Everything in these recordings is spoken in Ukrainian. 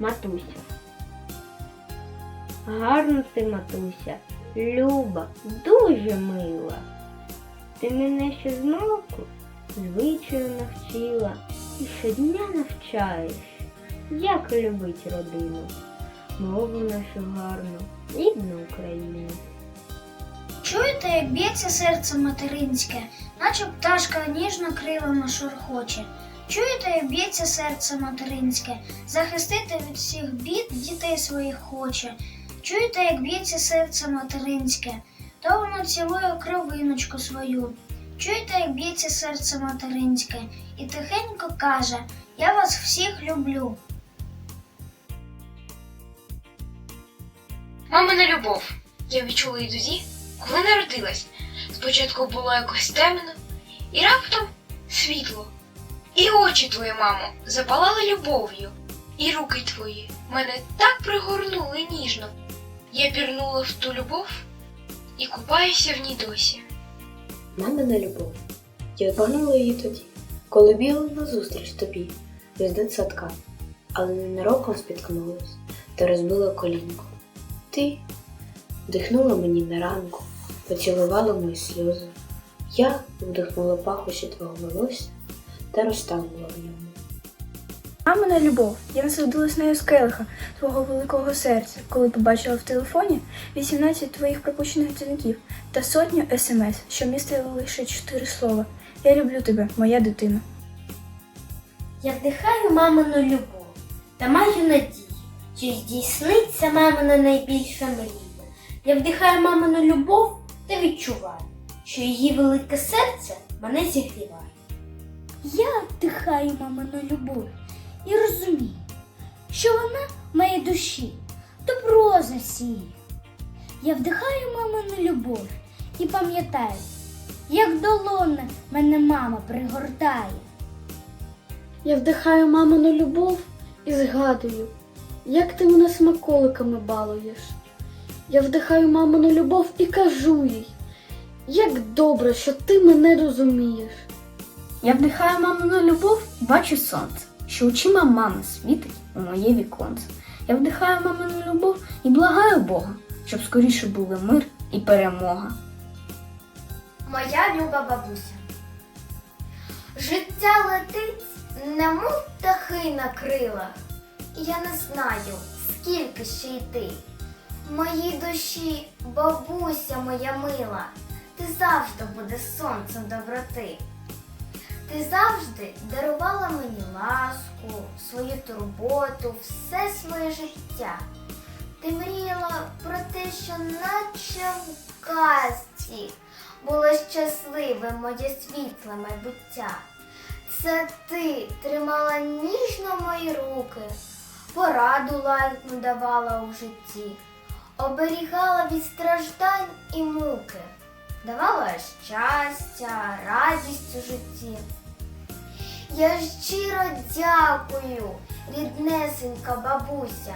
матуся. Гарна ти, матуся, люба, дуже мила. Ти мене ще з малку звичаю навчила і щодня навчаєш, як любить родину, мову нашу гарну, рідну Україну. Чуєте, як б'ється серце материнське, наче пташка ніжно крилами шурхоче. Чуєте, б'ється серце материнське, захистити від всіх бід дітей своїх хоче. Чуєте, як б'ється серце материнське, то воно цілує кровиночку свою. Чуєте, як б'ється серце материнське, і тихенько каже: Я вас всіх люблю. Мамина любов. Я відчула її тоді, коли народилась. Спочатку було якось темно, і раптом світло. Очі твої, мамо, запалали любов'ю, і руки твої мене так пригорнули ніжно. Я пірнула в ту любов і купаюся в ній досі. Мамина любов. Я обогнула її тоді, коли бігла назустріч тобі з дитсадка, але ненароком спіткнулась та розбила колінку. Ти вдихнула мені на ранку, поцілувала мої сльози. Я вдихнула пахощі твого волосся та розтанула в ньому. Мамина любов, я насолодилась нею з келиха твого великого серця, коли побачила в телефоні 18 твоїх пропущених дзвінків та сотню смс, що містили лише 4 слова. Я люблю тебе, моя дитина. Я вдихаю мамину любов та маю надію, що здійсниться мамина найбільша мрія. Я вдихаю мамину любов та відчуваю, що її велике серце мене зігріває. Я вдихаю мамину любов і розумію, що вона моїй душі добро засіє. Я вдихаю мамину любов і пам'ятаю, як долоне мене мама пригортає. Я вдихаю мамину любов і згадую, як ти мене смаколиками балуєш. Я вдихаю мамину любов і кажу їй, як добре, що ти мене розумієш. Я вдихаю мамину любов бачу сонце, що очима мами світить у моє віконце. Я вдихаю мамину любов і благаю Бога, щоб скоріше були мир і перемога. Моя люба бабуся. Життя летить, немов птахи на крилах. Я не знаю, скільки ще йти. Моїй душі, бабуся моя мила, ти завжди будеш сонцем доброти. Ти завжди дарувала мені ласку, свою турботу, все своє життя. Ти мріяла про те, що наче в казці було щасливе моє світле майбуття. Це ти тримала ніжно мої руки, пораду лагідну давала у житті, оберігала від страждань і муки, давала щастя, радість у житті. Я щиро дякую, ріднесенька бабуся,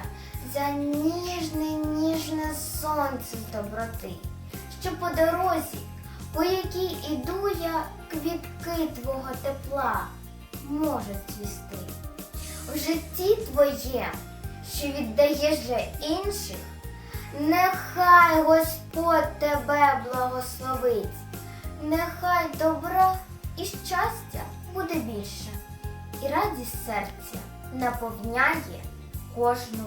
за ніжне, ніжне сонце доброти, що по дорозі, по якій іду я, квітки твого тепла можуть цвісти. В житті твоє, що віддаєш для інших, нехай Господь тебе благословить, нехай добра і щастя буде більше, і радість серця наповняє кожну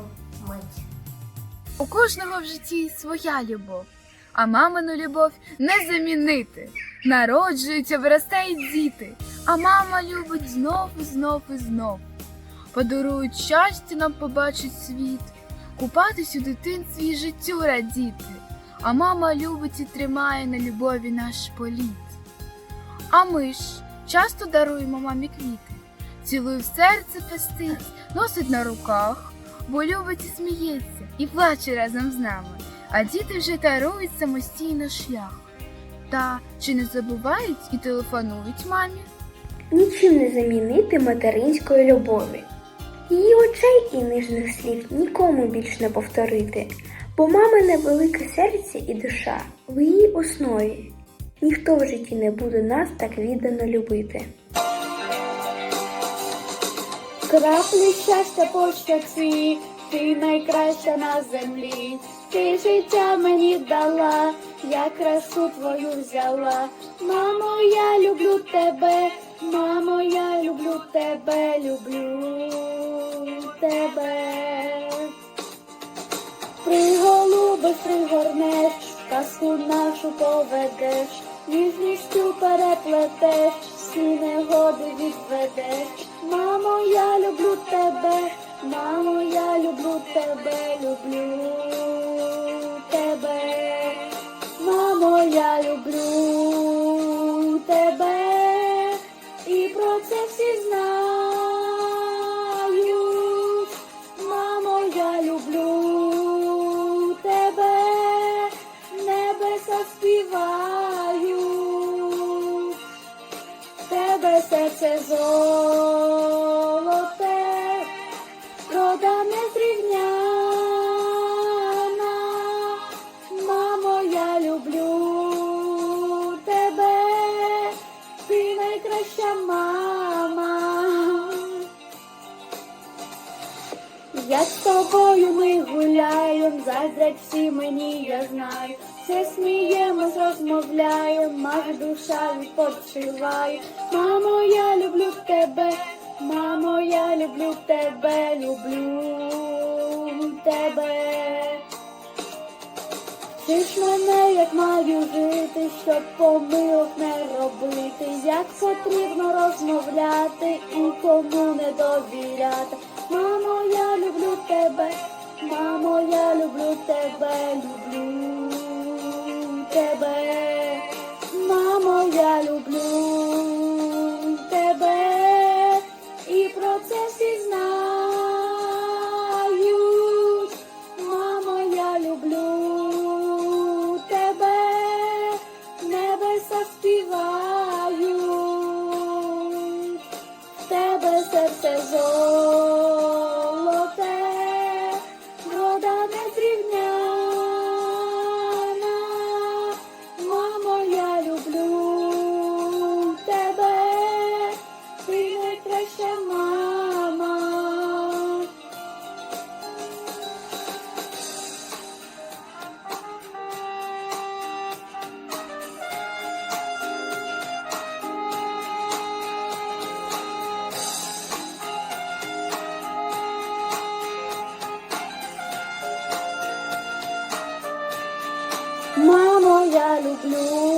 мить. У кожного в житті своя любов, а мамину любов не замінити. Народжуються, виростають діти, а мама любить знов і знов і знов. Подарують щастя нам побачить світ, купатись у дитинстві і життю радіти. А мама любить і тримає на любові наш політ. А ми ж часто даруємо мамі квіти, цілує в серце пестить, носить на руках, бо любить і сміється, і плаче разом з нами, а діти вже тарують самостійно шлях. Та чи не забувають і телефонують мамі? Нічим не замінити материнської любові. Її очей і ніжних слів нікому більш не повторити, бо мамине велике серце і душа в її основі. Ніхто в житті не буде нас так віддано любити. Краплі щастя по ти найкраща на землі, ти життя мені дала, я красу твою взяла. Мамо, я люблю тебе, мамо, я люблю тебе, люблю тебе. Приголубиш, пригорнеш, казку нашу поведеш, ніжністю переплетеш, всі негоди відведеш. Мамо, я люблю тебе, мамо, я люблю тебе, люблю рода незрівняна. Мамо, я люблю тебе, ти найкраща мама. Як з тобою ми гуляєм, заздрять всі мені, я знаю. Все сміємось, розмовляєм, мах душа відпочиває. Мамо, я люблю тебе, мамо, я люблю тебе, люблю тебе. Вчиш мене, як маю жити, щоб помилок не робити, як потрібно розмовляти і кому не довіряти. Мамо, я люблю тебе, мамо, я люблю тебе, люблю тебе, мамо, я люблю festival. Мамо, я люблю